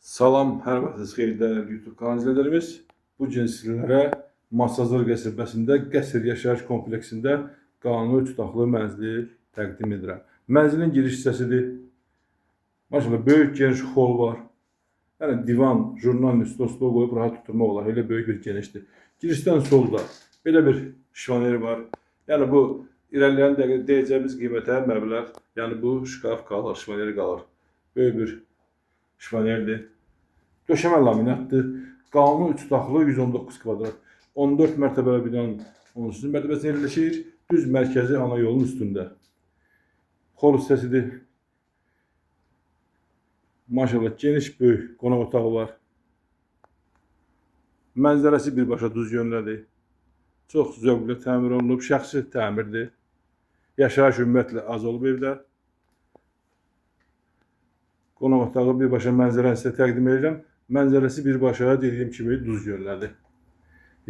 Salam, hər vaxtınız xeyir dəyərli YouTube kanal izləyicilərimiz. Bu gün sizlərə Masazır qəsəbəsində qəsr yaşayış kompleksində qanuni tutaqlı mənzili təqdim edirəm. Mənzilin giriş hissəsidir. Maşallah böyük geniş hol var. Yəni divan, jurnal, stol, stol qoyub rahat oturmaq olar. Elə böyük bir genişdir. Girişdən solda belə bir şifaner var. Yəni bu irəliləyən dəqiqə deyəcəyimiz qiymətə məbləğ, yəni bu şkaf qalır, şifaner qalır. Böyük bir şifanerdir. Döşəmə laminatdır. Qanuni 3 otaqlı 119 kvadrat. 14 mərtəbəli binanın 13-cü mərtəbəsində yerləşir. Düz mərkəzi ana yolun üstündə. Xol hissəsidir. Maşallah geniş böyük qonaq otağı var. Mənzərəsi birbaşa düz yönlədir. Çox zövqlə təmir olunub, şəxsi təmirdir. Yaşayış ümumiyyətlə az olub evdə. Qonaq otağı birbaşa mənzərəni sizə təqdim edirəm. Mənzərəsi birbaşa dediyim kimi düz yönlədir.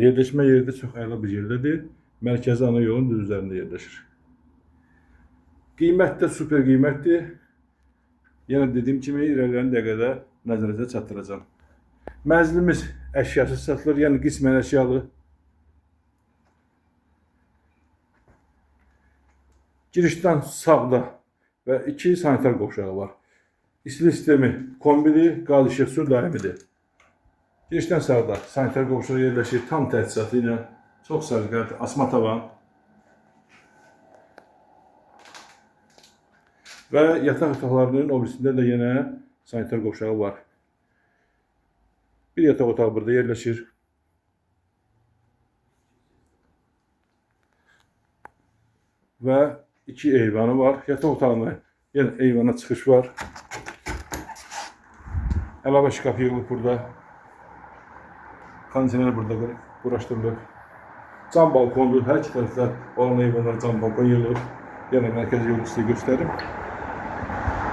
Yerləşmə yeri də çox əla bir yerdədir. Mərkəzi ana yolun düz üzərində yerləşir. Qiymət də super qiymətdir. Yenə dediyim kimi irəliləyən dəqiqədə nəzərinizə çatdıracağam. Mənzilimiz əşyasız satılır, yəni qismən əşyalı. Girişdən sağda və iki sanitar qovşağı var. İstilik sistemi kombili, qaz işıq su daimidir. Girişdən sağda sanitar qovşağı yerləşir tam ilə. Çox səliqəli, asma tavan. Və yataq otaqlarının o birisində də yenə sanitar qovşağı var. Bir yataq otağı burada yerləşir. Və iki eyvanı var. Yataq otağına yenə eyvana çıxış var. Əlavə şkaf yığılıb burada. Kondisioner burada quraşdırılıb. Cam balkondur. Hər iki tərəfdə olan eyvanlar cam balkon yığılıb. Yenə mərkəzi yolu sizə göstərim.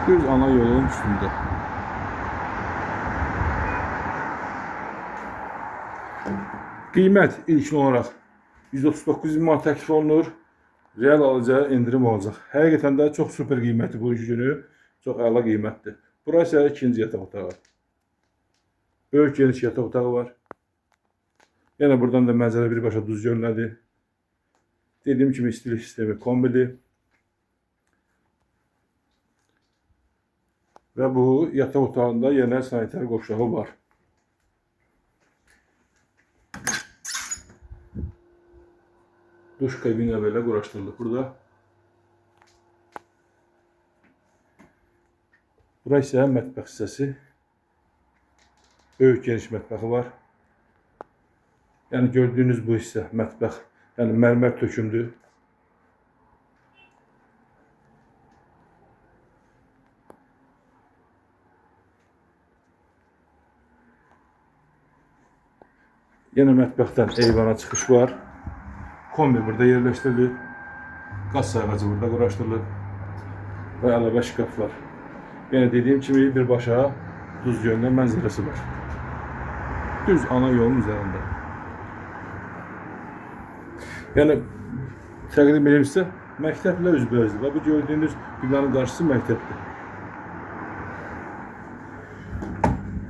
Düz ana yolun üstündə. Qiymət ilkin olaraq 139 min manat təklif olunur. Real alıcıya indirim olacaq. Həqiqətən də çox super qiymətli bu günü. Çox əla qiymətdir. Bura isə ikinci yataq otağı. Böyük geniş yataq otağı var. Yenə buradan da mənzərə birbaşa düz yönlədir. Dediyim kimi istilik sistemi kombidir. Və bu yataq otağında yenə sanitar qovşağı var. Duş kabini belə quraşdırılıb burada. Bura isə mətbəx hissəsi. Böyük geniş mətbəxi var. Yəni gördüyünüz bu hissə mətbəx, yəni mərmər tökümdür. Yenə mətbəxdən eyvana çıxış var. Kombi burada yerləşdirilib. Qaz sayğacı burada quraşdırılıb. Və əlavə şkaf var. Yenə dediyim kimi birbaşa düz yönlə mənzərəsi var. Düz ana yolun üzərində. Yəni təqdim edirəm sizə məktəblə üzbəüzdür. Bu gördüyünüz binanın qarşısı məktəbdir.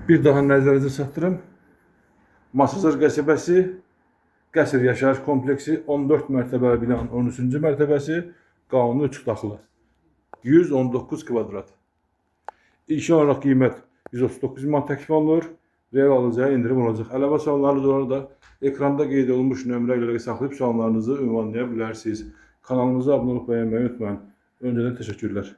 Bir daha nəzərinizə çatdırım. Masazır qəsəbəsi qəsr yaşayış kompleksi 14 mərtəbəli binanın 13-cü mərtəbəsi qanuni 3 otaqlı. 119 kvadrat. Olaraq qiymət 139 min manat təklif olunur. Real alıcıya indirim olacaq. Əlavə suallarınız olaraq da ekranda qeyd olunmuş nömrə ilə saxlayıb suallarınızı ünvanlaya bilərsiniz. Kanalımıza abunə olub bəyənməyi unutmayın. Öncədən təşəkkürlər.